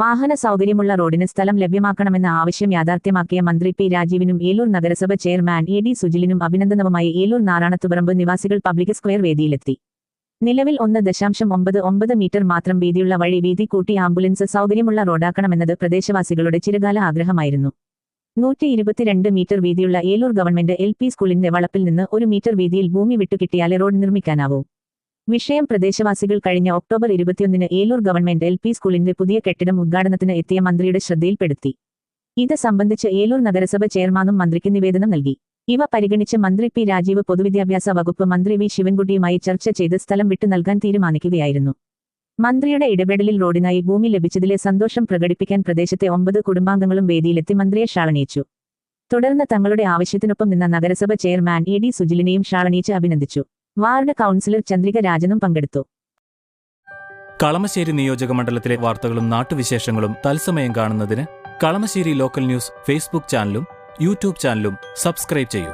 വാഹന സൗകര്യമുള്ള റോഡിന് സ്ഥലം ലഭ്യമാക്കണമെന്ന ആവശ്യം യാഥാർത്ഥ്യമാക്കിയ മന്ത്രി പി രാജീവിനും ഏലൂർ നഗരസഭ ചെയർമാൻ എ ഡി സുജിലിനും അഭിനന്ദനവുമായി ഏലൂർ നാറാണത്തുപറമ്പ് നിവാസികൾ പബ്ലിക് സ്ക്വയർ വേദിയിലെത്തി. നിലവിൽ ഒന്ന് ദശാംശം ഒമ്പത് ഒമ്പത് മീറ്റർ മാത്രം വീതിയുള്ള വഴി വീതി കൂട്ടി ആംബുലൻസ് സൗകര്യമുള്ള റോഡാക്കണമെന്നത് പ്രദേശവാസികളുടെ ചിരകാല ആഗ്രഹമായിരുന്നു. നൂറ്റി ഇരുപത്തിരണ്ട് മീറ്റർ വീതിയുള്ള ഏലൂർ ഗവൺമെന്റ് എൽ പി സ്കൂളിന്റെ വളപ്പിൽ നിന്ന് ഒരു മീറ്റർ വീതിയിൽ ഭൂമി വിട്ടുകിട്ടിയാലേ റോഡ് നിർമ്മിക്കാനാവൂ. വിഷയം പ്രദേശവാസികൾ കഴിഞ്ഞ ഒക്ടോബർ ഇരുപത്തിയൊന്നിന് ഏലൂർ ഗവൺമെന്റ് എൽ പി സ്കൂളിന്റെ പുതിയ കെട്ടിടം ഉദ്ഘാടനത്തിന് എത്തിയ മന്ത്രിയുടെ ശ്രദ്ധയിൽപ്പെടുത്തി. ഇത് സംബന്ധിച്ച് ഏലൂർ നഗരസഭ ചെയർമാനും മന്ത്രിക്ക് നിവേദനം നൽകി. ഇവ പരിഗണിച്ച് മന്ത്രി പി രാജീവ് പൊതുവിദ്യാഭ്യാസ വകുപ്പ് മന്ത്രി വി ശിവൻകുട്ടിയുമായി ചർച്ച ചെയ്ത് സ്ഥലം വിട്ടു നൽകാൻ തീരുമാനിക്കുകയായിരുന്നു. മന്ത്രിയുടെ ഇടപെടലിൽ റോഡിനായി ഭൂമി ലഭിച്ചതിലെ സന്തോഷം പ്രകടിപ്പിക്കാൻ പ്രദേശത്തെ ഒമ്പത് കുടുംബാംഗങ്ങളും വേദിയിലെത്തി മന്ത്രിയെ ഷാളണിയിച്ചു. തുടർന്ന് തങ്ങളുടെ ആവശ്യത്തിനൊപ്പം നിന്ന നഗരസഭ ചെയർമാൻ എ ഡി സുജിലിനെയും ഷാളണിയിച്ച് അഭിനന്ദിച്ചു. വാർഡ് കൗൺസിലർ ചന്ദ്രിക രാജനും പങ്കെടുത്തു. കളമശ്ശേരി നിയോജക മണ്ഡലത്തിലെ വാർത്തകളും നാട്ടുവിശേഷങ്ങളും തത്സമയം കാണുന്നതിന് കളമശ്ശേരി ലോക്കൽ ന്യൂസ് ഫേസ്ബുക്ക് ചാനലും യൂട്യൂബ് ചാനലും സബ്സ്ക്രൈബ് ചെയ്യൂ.